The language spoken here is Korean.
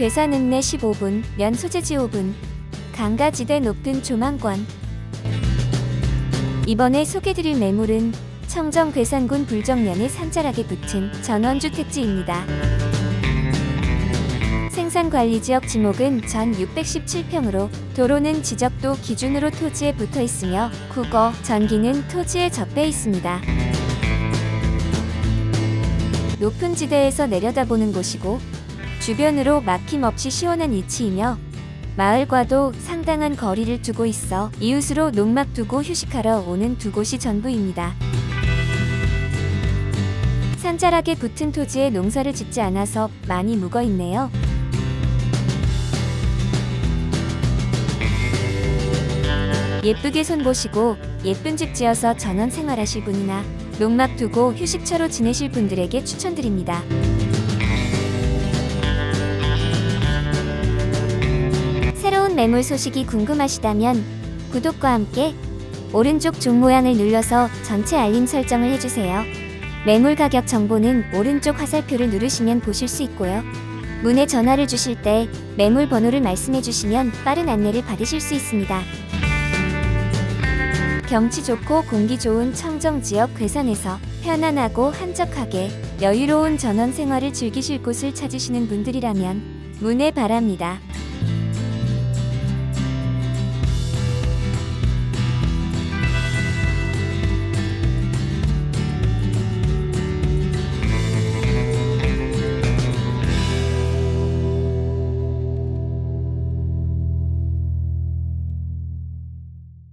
괴산 읍내 15분, 면 소재지 5분, 강가지대 높은 조망권. 이번에 소개드릴 매물은 청정 괴산군 불정면의 산자락에 붙은 전원주택지입니다. 생산관리지역 지목은 전 617평으로 도로는 지적도 기준으로 토지에 붙어 있으며 국어, 전기는 토지에 접해 있습니다. 높은 지대에서 내려다보는 곳이고 주변으로 막힘없이 시원한 위치이며 마을과도 상당한 거리를 두고 있어 이웃으로 농막 두고 휴식하러 오는 두 곳이 전부입니다. 산자락에 붙은 토지에 농사를 짓지 않아서 많이 묵어 있네요. 예쁘게 손보시고 예쁜 집 지어서 전원 생활하실 분이나 농막 두고 휴식처로 지내실 분들에게 추천드립니다. 매물 소식이 궁금하시다면 구독과 함께 오른쪽 종 모양을 눌러서 전체 알림 설정을 해주세요. 매물 가격 정보는 오른쪽 화살표를 누르시면 보실 수 있고요. 문의 전화를 주실 때 매물 번호를 말씀해 주시면 빠른 안내를 받으실 수 있습니다. 경치 좋고 공기 좋은 청정 지역 괴산에서 편안하고 한적하게 여유로운 전원 생활을 즐기실 곳을 찾으시는 분들이라면 문의 바랍니다.